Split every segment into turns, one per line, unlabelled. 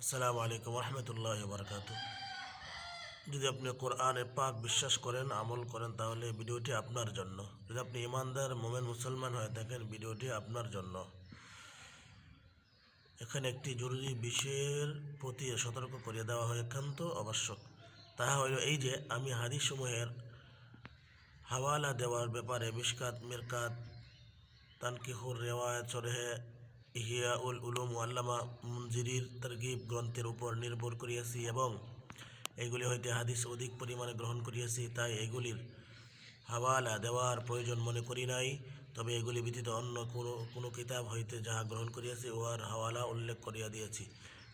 আসসালামু আলাইকুম রহমতুল্লাহ বারকাত যদি আপনি কোরআনে পাক বিশ্বাস করেন, আমল করেন, তাহলে ভিডিওটি আপনার জন্য। যদি আপনি ইমানদার, মোমেন, মুসলমান হয়ে থাকেন, ভিডিওটি আপনার জন্য। এখানে একটি জরুরি বিষয়ের প্রতি সতর্ক করিয়ে দেওয়া হয় একান্ত আবশ্যক। তাহা হইল এই যে, আমি হাদিসমূহের হাওয়ালা দেওয়ার ব্যাপারে মিশকাত, মিরকাত, তানকিহুর রেওয়ায়ত, সরেহে ইহিয়া উল উলুম আল্লামা মুনজিরির তরগিব গ্রন্থের উপর নির্ভর করিয়াছি এবং এগুলি হইতে হাদিস অধিক পরিমাণে গ্রহণ করিয়াছি, তাই এগুলির হাওয়ালা দেওয়ার প্রয়োজন মনে করি নাই। তবে এগুলি ব্যতীত অন্য কোনো কোনো কিতাব হইতে যাহা গ্রহণ করিয়াছি, উহার হাওয়ালা উল্লেখ করিয়া দিয়েছি।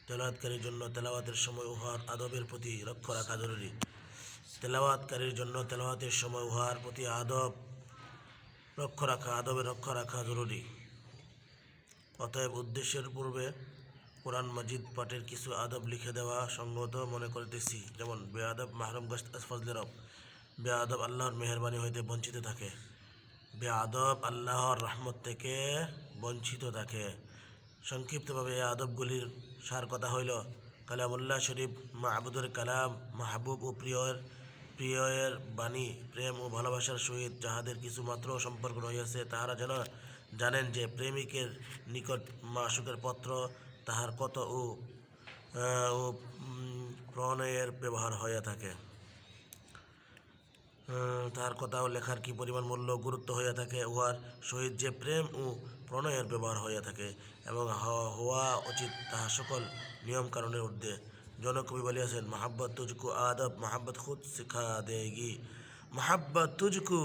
তেলাওয়াতকারীর জন্য তেলাওয়াতের সময় উহার আদবের প্রতি লক্ষ্য রাখা জরুরি। তেলাওয়াতকারীর জন্য তেলাওয়াতের সময় উহার প্রতি আদব লক্ষ্য রাখা, আদবে রক্ষা রাখা জরুরি। অতএব উদ্দেশ্যের পূর্বে কোরআন মাজিদ পাঠের কিছু আদব লিখে দেওয়া সঙ্গত মনে করিতেছি। যেমন, বেআদব মাহরুম গাছ ফজলে রব। বেআদব আল্লাহর মেহরবানি হইতে বঞ্চিত থাকে। বেআদব আল্লাহর রহমত থেকে বঞ্চিত থাকে। সংক্ষিপ্তভাবে এই আদবগুলির সার কথা হইল, কালামুল্লাহ শরীফ মাহবুদুর কালাম, মাহবুব ও প্রিয়র প্রিয়ের বাণী, প্রেম ও ভালোবাসার সহিত যাহাদের কিছু মাত্র সম্পর্ক রহিয়াছে, তাহারা যেন জানেন যে প্রেমিকের নিকট মাসুকের পত্র, তাহার কত ও প্রণয়ের ব্যবহার হইয়া থাকে। তাহার কথা ও লেখার কি পরিমাণ মূল্য, গুরুত্ব হইয়া থাকে, উহার সহিত যে প্রেম ও প্রণয়ের ব্যবহার হইয়া থাকে এবং হওয়া উচিত তাহা সকল নিয়ম কারণের ঊর্ধ্বে জনকবি বলিয়াছেন, মোহাব্বত তুজকু আদব, মোহাব্বত খুদ শিখা দেগি মোহাব্বত তুজকু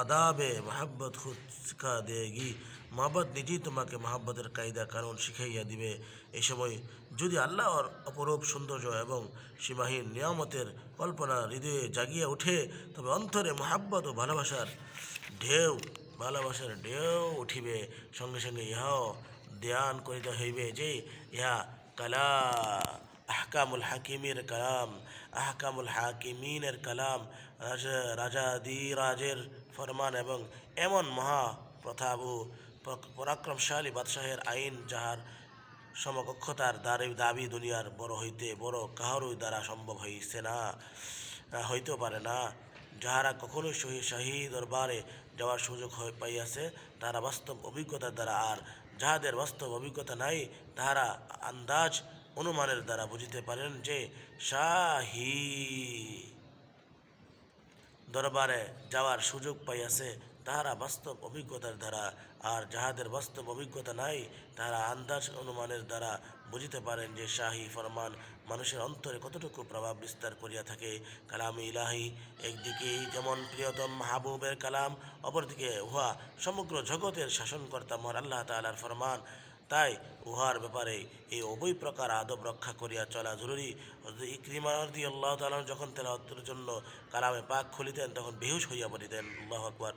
আদাবে, মোহাব্বত খুদ শিখা দেগি। মোহাব্বত নিজেই তোমাকে মোহাব্বতের কায়দা কারণ শিখাইয়া দিবে। এই সময় যদি আল্লাহর অপরূপ সৌন্দর্য এবং সীমাহীন নিয়ামতের কল্পনা হৃদয়ে জাগিয়া ওঠে, তবে অন্তরে মোহাব্বত ও ভালোবাসার ঢেউ ভালোবাসার ঢেউ উঠিবে। সঙ্গে সঙ্গে ইহাও ধ্যান করিতে হইবে যে, ইহা কালা আহকামুল হাকিমের কালাম, আহকামুল হাকিমিনের কালাম, রাজা রাজাদিরাজের ফরমান এবং এমন মহা প্রথাবু পরাক্রমশালী বাদশাহের আইন যাহার সমকক্ষতার দাবি দাবি দুনিয়ার বড় হইতে বড় কাহারই দ্বারা সম্ভব হইছে না হইতেও পারে না। যাহারা কখনোই সহি, শাহী দরবারে যাওয়ার সুযোগ হয় পাইয়াছে তারা বাস্তব অভিজ্ঞতার দ্বারা, আর যাহাদের বাস্তব অভিজ্ঞতা নাই, তাহারা আন্দাজ অনুমানের দ্বারা বুঝিতে পারেন যে শাহী দরবারে যাওয়ার সুযোগ পাইয়াছে, তাহারা বাস্তব অভিজ্ঞতার দ্বারা। আর যাহাদের বাস্তব অভিজ্ঞতা নাই, তাহারা আন্দাজ অনুমানের দ্বারা বুঝিতে পারেন যে শাহী ফরমান মানুষের অন্তরে কতটুকু প্রভাব বিস্তার করিয়া থাকে। কালাম ইলাহি, একদিকে যেমন প্রিয়তম মাহবুবের কালাম, অপরদিকে উহা সমগ্র জগতের শাসনকর্তা মহান আল্লাহ তালার ফরমান। তাই উহার ব্যাপারে এই উভয় প্রকার আদব রক্ষা করিয়া চলা জরুরি। ইক্রিমারদি আল্লাহ তালন যখন তেলাওয়াতের জন্য কালামে পাক খুলিতেন, তখন বেহুশ হইয়া পড়িতেন। আল্লাহ আকবর।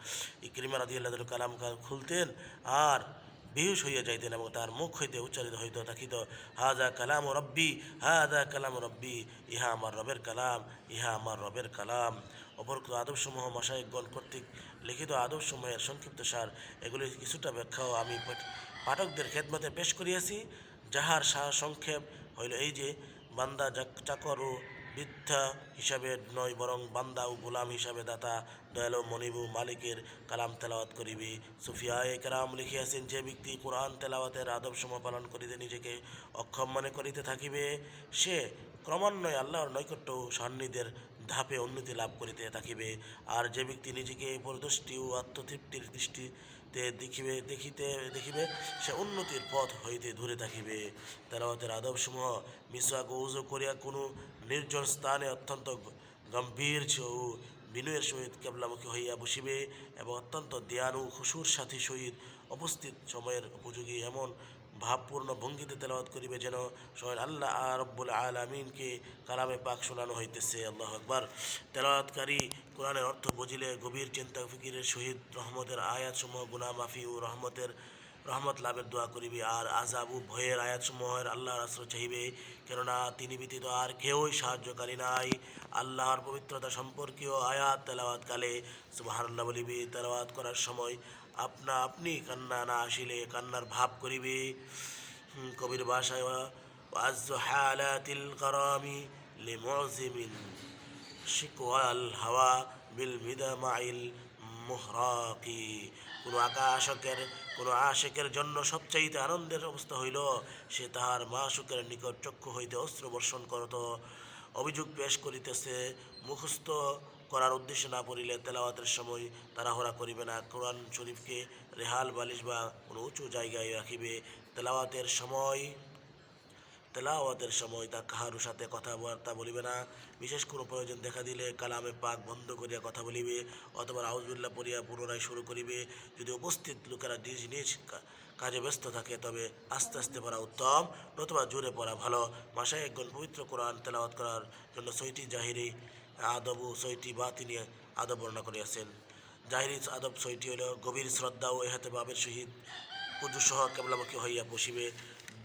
ইক্রিমা রদি আল্লাহ কালাম খুলতেন আর বেহুশ হইয়া যাইতেন এবং তার মুখ হইতে উচ্চারিত হইত থাকিত হাজা কালাম রব্বি হাজা কালাম রব্বি, ইহা আমার রবের কালাম, ইহা আমার রবের কালাম। অপরকৃত আদবসমূহ মশাইগণ কর্তৃক লিখিত আদবসমূহের সংক্ষিপ্ত সার, এগুলির কিছুটা ব্যাখ্যাও আমি পাঠকদের খেদমতে পেশ করিয়াছি, যাহার সংক্ষেপ হইল এই যে, বান্দা চাকর ও বৃদ্ধা হিসাবে নয়, বরং বান্দা ও গোলাম হিসাবে দাতা, দয়ালু মনিবু মালিকের কালাম তেলাওয়াত করিবি। সুফিয়া একরাম লিখিয়াছেন, যে ব্যক্তি কোরআন তেলাওয়াতের আদব পালন করিতে নিজেকে অক্ষম মনে করিতে থাকিবে, সে ক্রমান্বয়ে আল্লাহর নৈকট্য সান্নিধ্যের ধাপে উন্নতি লাভ করিতে থাকিবে। আর যে ব্যক্তি নিজেকে পরদৃষ্টি ও আত্মতৃপ্তির দৃষ্টিতে দেখিবে, দেখিতে, দেখিবে সে উন্নতির পথ হইতে দূরে থাকিবে। তেলাওয়াতের আদবসমূহ মিসওয়াক উজু করিয়া কোনো নির্জন স্থানে অত্যন্ত গম্ভীর ও বিনয়ের সহিত কেবলামুখী হইয়া বসিবে এবং অত্যন্ত ধ্যান ও খুশুর সাথী সহিত উপস্থিত সময়ের উপযোগী এমন ভাবপূর্ণ ভঙ্গিতে তেলাওয়াত করিবে যেন স্বয়ং আল্লাহ রব্বুল আলমিনকে কালামে পাক শোনানো হইতেছে। আল্লাহ আকবার। তেলাওয়াতকারী কোরআনের অর্থ বুঝিলে গভীর চিন্তা ফিকিরের সহিত রহমতের আয়াতসমূহ গুনামাফি ও রহমতের রহমত লাভের দোয়া করিবে। আর আজাব ও ভয়ের আয়াতসমূহের আল্লাহর আশ্রয় চাহিবে, কেননা তিনি ব্যতীত আর কেউই সাহায্যকারী নাই। আল্লাহর পবিত্রতা সম্পর্কীয় আয়াত তেলাওয়াতকালে সুবাহান্লা বলিবে তেলাওয়াত করার সময় আপনা আপনি কান্না না আসিলে কান্নার ভাব করিবে। কবির বাসায় আজ হালাতিল করামি লিমজিমিন শিকোয়াল হাওয়া বিল বিদা মাইল মুহরাকি। কোনো আকাশকের, কোনো আশেকের জন্য সবচাইতে আনন্দের অবস্থা হইল, সে তাহার মাসুকের নিকট চক্ষু হইতে অস্ত্র বর্ষণ করত। অভিযোগ পেশ করিতেছে, মুখস্থ করার উদ্দেশ্যে না পড়িলে তেলাওয়াতের সময় তাড়াহড়া করিবে না। কোরআন শরীফকে রেহাল বালিশ বা কোনো উঁচু জায়গায় রাখিবে। তেলাওয়াতের সময় তেলাওয়াতের সময় তা কাহারও সাথে কথাবার্তা বলিবে না। বিশেষ কোনো প্রয়োজন দেখা দিলে কালামে পাক বন্ধ করিয়া কথা বলিবে, অথবা আউজবিল্লা পড়িয়া পুনরায় শুরু করিবে। যদি উপস্থিত লোকেরা নিজ নিজ কাজে ব্যস্ত থাকে, তবে আস্তে আস্তে পড়া উত্তম, নতুবা জোরে পড়া ভালো। মাসায় একজন পবিত্র কোরআন তেলাওয়াত করার জন্য সইটি জাহিরি আদব ও সইটি বা তিনি আদব বর্ণনা করিয়াছেন। জাহিরি আদব সইটি হল গভীর শ্রদ্ধা ও এহাতে বাবের সহিত পুজো সহ কেবলামুখী হইয়া বসিবে।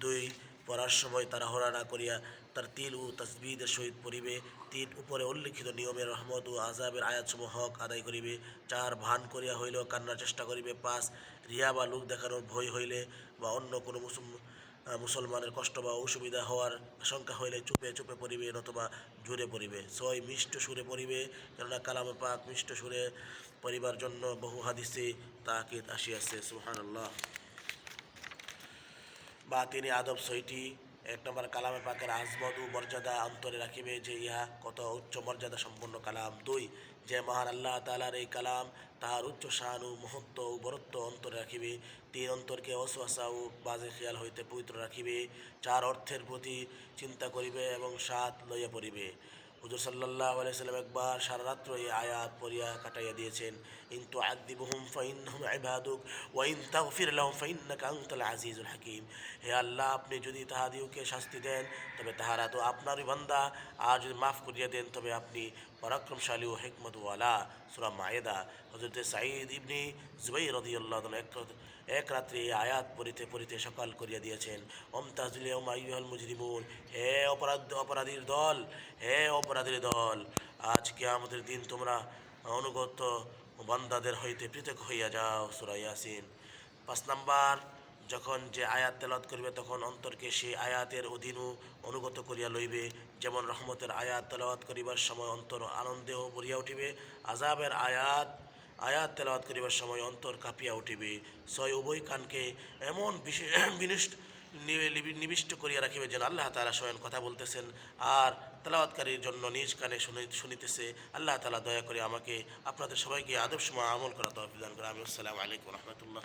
দুই পড়ার সময় তারা হরা না করিয়া তার তিল ও তসবিদের সহিত পড়িবে। তিন উপরে উল্লিখিত নিয়মের রহমত ও আজাবের আয়াতসমূহ হক আদায় করিবে। চার ভান করিয়া হইলেও কান্নার চেষ্টা করিবে। পাঁচ, রিয়া বা লোক দেখানোর ভয় হইলে বা অন্য কোনো মুসলমান মুসলমানের কষ্ট বা অসুবিধা হওয়ার আশঙ্কা হইলে চুপে চুপে পড়িবে নতুবা জোরে পড়িবে। ছয়, মিষ্ট সুরে পড়িবে, কেননা কালামে পাক মিষ্ট সুরে পরিবার জন্য বহু হাদিসে তাকিদ আসিয়াছে। সুবহানাল্লাহ। বা তিনি আদব সইটি এক নম্বর কালামে পাকের আজমত ও মর্যাদা অন্তরে রাখিবে যে ইহা কত উচ্চ মর্যাদা সম্পন্ন কালাম। দুই, যে মহান আল্লাহ তালার এই কালাম তাহার উচ্চ শান ও মহত্ব ও বরত্ব অন্তরে রাখিবে। তিন, অন্তরকে অশ্বাসা ও বাজে খেয়াল হইতে পবিত্র রাখিবে। চার, অর্থের প্রতি চিন্তা করিবে এবং সাত লইয়া পড়িবে। হুজুর সাল্লাহ আলাইসাল্লাম একবার সারা রাত্র এই আয়াত পড়িয়া কাটাইয়া দিয়েছেন ইন্তু আদি বহুম আদিবহুম ফাইনহুম ইবাদুক ওয়াইন ইন তাগফির ফাইন না আনতাল আজিজুল হাকিম। হে আল্লাহ, আপনি যদি তাহাদিওকে শাস্তি দেন, তবে তাহারা তো আপনারই বান্দা, আর যদি মাফ করিয়া দেন, তবে আপনি পরাক্রমশালী ও হেকমতওয়ালা সুরা মায়েদা। হযরত সাঈদ ইবনি জুবাইর রাদিয়াল্লাহু তাআলা এক রাত্রে আয়াত পড়িতে পড়িতে সকাল করিয়া দিয়েছেন। অমতাজুল আইয়ুহাল মুজরিমুন। হে অপরাধ অপরাধীর দল, হে অপরাধীর দল আজকে আমাদের দিন তোমরা অনুগত বান্দাদের হইতে পৃথক হইয়া যাও সূরা ইয়াসিন। পাঁচ নাম্বার যখন যে আয়াত তেলাত করিবে, তখন অন্তরকে সেই আয়াতের অধীনও অনুগত করিয়া লইবে। যেমন রহমতের আয়াত তেলাওয়াত করিবার সময় অন্তর আনন্দেও ভরিয়া উঠিবে আজাবের আয়াত আয়াত তেলাওয়াত করিবার সময় অন্তর কাঁপিয়া উঠিবে। ছয়, উভয় কানকে এমন বিশে- বিনিষ্ট নিবিষ্ট করিয়া রাখিবে যেন আল্লাহ তালা স্বয়ং কথা বলতেছেন, আর তেলাওয়াতকারীর জন্য নিজ কানে শুনি, শুনিতেছে। আল্লাহ তালা দয়া করে আমাকে, আপনাদের সবাইকে আদব সময় আমল করা তহফিদান করে আমি আসসালামু আলাইকুম রহমতুল্লাহ।